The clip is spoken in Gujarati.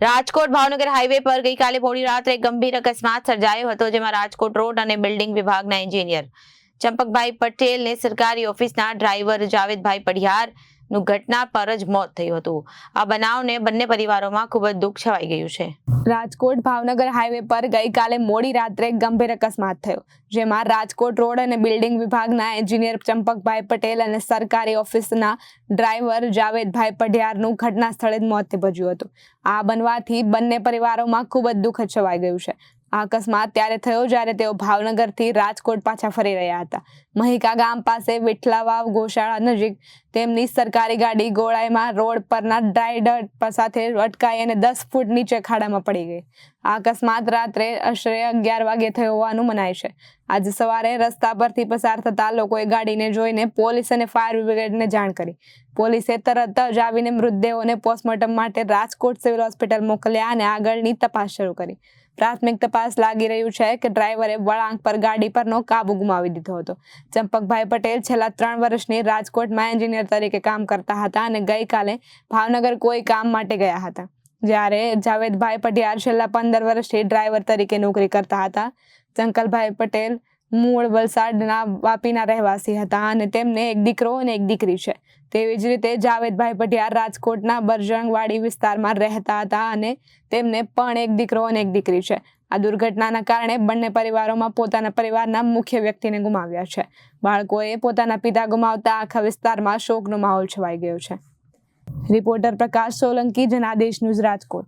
રાજકોટ ભાવનગર હાઈવે પર ગઈકાલે મોડી રાત્રે ગંભીર અકસ્માત સર્જાયો હતો, જેમાં રાજકોટ રોડ અને બિલ્ડિંગ વિભાગના એન્જિનિયર ચંપકભાઈ પટેલને સરકારી ઓફિસના ડ્રાઈવર જાવેદભાઈ પઢિયારનું ઘટના પર જ મોત થયું હતું. આ બનાવને બંને પરિવારોમાં ખૂબ જ દુઃખ છવાઈ ગયું છે. રાજકોટ ભાવનગર હાઈવે પર ગઈકાલે મોડી રાત્રે ગંભીર અકસ્માત થયો, જેમાં રાજકોટ રોડ અને બિલ્ડિંગ વિભાગના એન્જિનિયર ચંપકભાઈ પટેલ અને સરકારી ઓફિસના ડ્રાઈવર જાવેદભાઈ પઢિયારનું ઘટના સ્થળે જ મોત નિપજ્યું હતું. આ બનવાથી બંને પરિવારોમાં ખૂબ જ દુઃખ છવાઈ ગયું છે. આ અકસ્માત ત્યારે થયો જ્યારે તેઓ ભાવનગરથી રાજકોટ પાછા ફરી રહ્યા હતા. મહિકા ગામ પાસે વિઠલાવાવ ગોશાળા નજીક તેમની સરકારી ગાડી ગોળાઈમાં રોડ પરના ડ્રાયડર સાથે અટકાઈ અને દસ ફૂટ નીચે ખાડામાં પડી ગઈ. આ અકસ્માત રાત્રે આશરે અગિયાર વાગે થયો હોવાનું મનાય છે. આજે સવારે રસ્તા પરથી પસાર થતા લોકોએ ગાડીને જોઈને પોલીસ અને ફાયર બ્રિગેડને જાણ કરી. પોલીસે તરત જ આવીને મૃતદેહોને પોસ્ટમોર્ટમ માટે રાજકોટ સિવિલ હોસ્પિટલ મોકલ્યા અને આગળની તપાસ શરૂ કરી. પ્રાથમિક તપાસ લાગી રહ્યું છે કે ડ્રાઈવરે વળાંક પર ગાડી પરનો કાબુ ગુમાવી દીધો હતો. ચંપકભાઈ પટેલ છેલ્લા ત્રણ વર્ષની રાજકોટમાં એન્જિનિયર તરીકે કામ કરતા હતા અને ગઈકાલે ભાવનગર કોઈ કામ માટે ગયા હતા. જ્યારે જાવેદભાઈ પટિયાર છેલ્લા પંદર વર્ષથી ડ્રાઈવર તરીકે નોકરી કરતા હતા. ચંકલભાઈ પટેલ મૂળ વલસાડના વાપીના રહેવાસી હતા અને તેમને એક દીકરો અને એક દીકરી છે. તેવી જ રીતે જાવેદભાઈ પટિયાર રાજકોટના બરજંગવાડી વિસ્તારમાં રહેતા હતા અને તેમને પણ એક દીકરો અને એક દીકરી છે. આ દુર્ઘટનાના કારણે બંને પરિવારોમાં પોતાના પરિવારના મુખ્ય વ્યક્તિને ગુમાવ્યા છે. બાળકોએ પોતાના પિતા ગુમાવતા આખા વિસ્તારમાં શોકનો માહોલ છવાઈ ગયો છે. Reporter Prakash Solanki Janadesh news Rajkot.